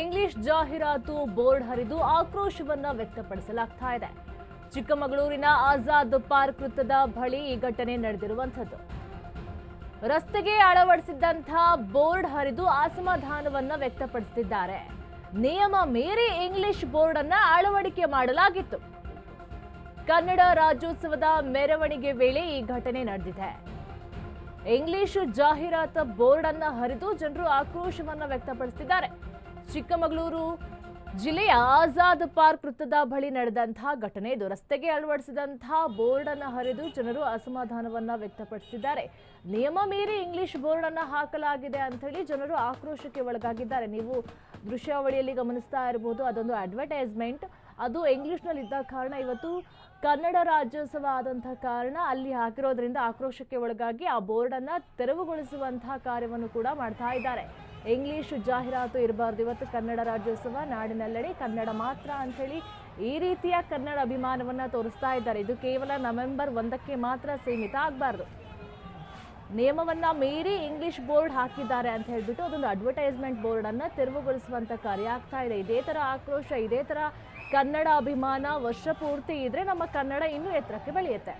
English ಜಾಹೀರಾತು board ಹರಿದು ಆಕ್ರೋಶವನ್ನ ವ್ಯಕ್ತಪಡಿಸಲಾಗ್ತಾ ಇದೆ. ಚಿಕ್ಕಮಗಳೂರಿನ ಆಜಾದ್ ಪಾರ್ಕ್ ವೃತ್ತದ ಬಳಿ ಈ ಘಟನೆ ನಡೆದಿರುವಂಥದ್ದು. ರಸ್ತೆಗೆ ಅಳವಡಿಸಿದ್ದಂತಹ ಬೋರ್ಡ್ ಹರಿದು ಅಸಮಾಧಾನವನ್ನು ವ್ಯಕ್ತಪಡಿಸುತ್ತಿದ್ದಾರೆ ನಿಯಮ ಮೀರಿ ಇಂಗ್ಲಿಷ್ ಬೋರ್ಡ್ ಅನ್ನ ಅಳವಡಿಕೆ ಮಾಡಲಾಗಿತ್ತು. ಕನ್ನಡ ರಾಜ್ಯೋತ್ಸವದ ಮೆರವಣಿಗೆ ವೇಳೆ ಈ ಘಟನೆ ನಡೆದಿದೆ. ಇಂಗ್ಲಿಷ್ ಜಾಹೀರಾತು ಬೋರ್ಡ್ ಅನ್ನ ಹರಿದು ಜನರು ಆಕ್ರೋಶವನ್ನ ವ್ಯಕ್ತಪಡಿಸುತ್ತಿದ್ದಾರೆ ಚಿಕ್ಕಮಗಳೂರು ಜಿಲ್ಲೆಯ ಆಜಾದ್ ಪಾರ್ಕ್ ವೃತ್ತದ ಬಳಿ ನಡೆದಂತಹ ಘಟನೆ ಇದು. ರಸ್ತೆಗೆ ಅಳವಡಿಸಿದಂತಹ ಬೋರ್ಡ್ ಅನ್ನು ಹರಿದು ಜನರು ಅಸಮಾಧಾನವನ್ನ ವ್ಯಕ್ತಪಡಿಸಿದ್ದಾರೆ. ನಿಯಮ ಮೀರಿ ಇಂಗ್ಲಿಷ್ ಬೋರ್ಡ್ ಅನ್ನ ಹಾಕಲಾಗಿದೆ ಅಂತ ಹೇಳಿ ಜನರು ಆಕ್ರೋಶಕ್ಕೆ ಒಳಗಾಗಿದ್ದಾರೆ. ನೀವು ದೃಶ್ಯಾವಳಿಯಲ್ಲಿ ಗಮನಿಸ್ತಾ ಇರಬಹುದು ಅದೊಂದು ಅಡ್ವರ್ಟೈಸ್ಮೆಂಟ್ ಅದು ಇಂಗ್ಲಿಷ್ನಲ್ಲಿ ಇದ್ದ ಕಾರಣ. ಇವತ್ತು ಕನ್ನಡ ರಾಜ್ಯೋತ್ಸವ ಆದಂಥ ಕಾರಣ ಅಲ್ಲಿ ಹಾಕಿರೋದ್ರಿಂದ ಆಕ್ರೋಶಕ್ಕೆ ಒಳಗಾಗಿ ಆ ಬೋರ್ಡನ್ನು ತೆರವುಗೊಳಿಸುವಂತಹ ಕಾರ್ಯವನ್ನು ಕೂಡ ಮಾಡ್ತಾ ಇದ್ದಾರೆ. ಇಂಗ್ಲಿಷ್ ಜಾಹೀರಾತು ಇರಬಾರ್ದು. ಇವತ್ತು ಕನ್ನಡ ರಾಜ್ಯೋತ್ಸವ ನಾಡಿನೆಲ್ಲೆಡೆ ಕನ್ನಡ ಮಾತ್ರ ಅಂಥೇಳಿ ಈ ರೀತಿಯ ಕನ್ನಡ ಅಭಿಮಾನವನ್ನ ತೋರಿಸ್ತಾ ಇದ್ದಾರೆ. ಇದು ಕೇವಲ ನವೆಂಬರ್ ಒಂದಕ್ಕೆ ಮಾತ್ರ ಸೀಮಿತ ಆಗಬಾರ್ದು. ನಿಯಮವನ್ನ ಮೀರಿ ಇಂಗ್ಲಿಷ್ ಬೋರ್ಡ್ ಹಾಕಿದ್ದಾರೆ ಅಂತ ಹೇಳಿಬಿಟ್ಟು ಅದೊಂದು ಅಡ್ವರ್ಟೈಸ್ಮೆಂಟ್ ಬೋರ್ಡನ್ನು ತೆರವುಗೊಳಿಸುವಂಥ ಕಾರ್ಯ ಆಗ್ತಾ ಇದೆ. ಇದೇ ಥರ ಆಕ್ರೋಶ, ಇದೇ ಥರ ಕನ್ನಡ ಅಭಿಮಾನ ವರ್ಷ ಪೂರ್ತಿ ಇದ್ರೆ ನಮ್ಮ ಕನ್ನಡ ಇನ್ನೂ ಎತ್ತರಕ್ಕೆ ಬೆಳೆಯುತ್ತೆ.